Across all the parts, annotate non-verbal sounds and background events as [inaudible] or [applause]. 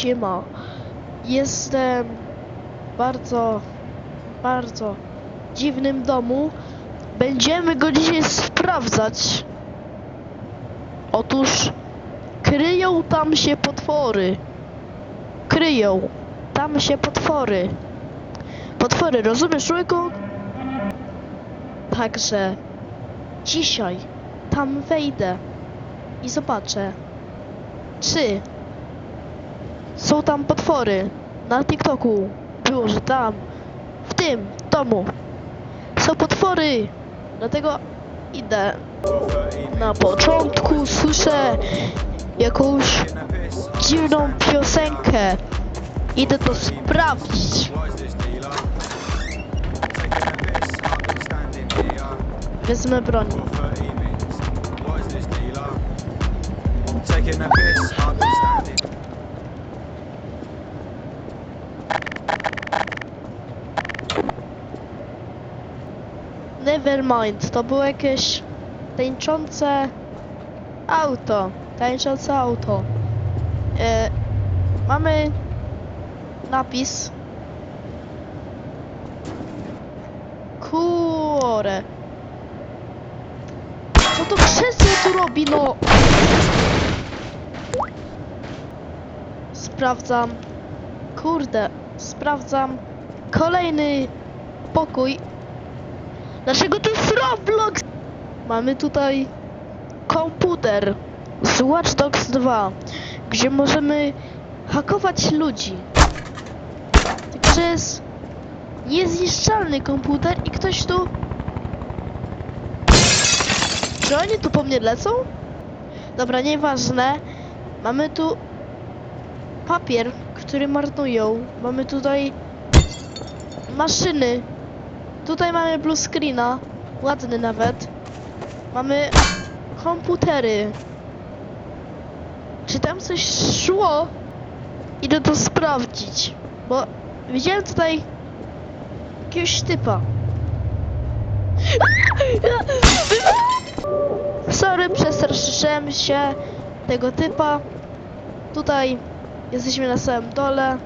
Siema. Jestem bardzo, bardzo dziwnym domu. Będziemy go dzisiaj sprawdzać. Otóż kryją tam się potwory. Kryją tam się potwory. Potwory, rozumiesz, człowieku? Także dzisiaj tam wejdę i zobaczę, czy są tam potwory. Na TikToku było, że tam, w tym domu są potwory. Dlatego idę. Na początku słyszę jakąś dziwną piosenkę. Idę to sprawdzić. Wezmę broń. Nevermind, to było jakieś tańczące auto. Tańczące auto. E, mamy napis. Kure. Co to krzesło tu robi, no? Sprawdzam. Kurde, sprawdzam. Kolejny pokój. Dlaczego to jest Roblox? Mamy tutaj komputer z Watch Dogs 2, gdzie możemy hakować ludzi. Także jest niezniszczalny komputer i ktoś tu... Czy oni tu po mnie lecą? Dobra, nieważne. Mamy tu papier, który marnują. Mamy tutaj maszyny. Tutaj mamy blue screena, ładny nawet. Mamy komputery. Czy tam coś szło? Idę to sprawdzić, bo widziałem tutaj jakiegoś typa. [laughs] Sorry, przestraszyłem się tego typa. Tutaj jesteśmy na samym dole.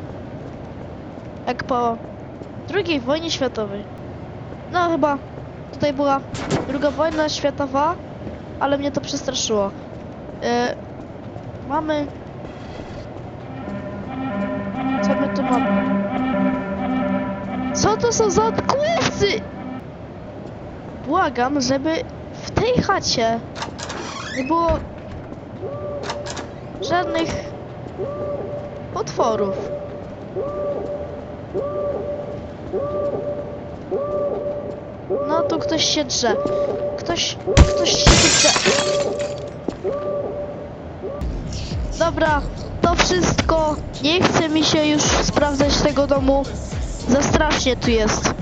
Jak po II wojnie światowej. No chyba tutaj była druga wojna światowa, ale mnie to przestraszyło. E, mamy... Co my tu mamy? Co to są za odgłosy? Błagam, żeby w tej chacie nie było żadnych potworów. No tu ktoś się drze. Ktoś, ktoś się drze. Dobra, to wszystko. Nie chce mi się już sprawdzać tego domu. Za strasznie tu jest.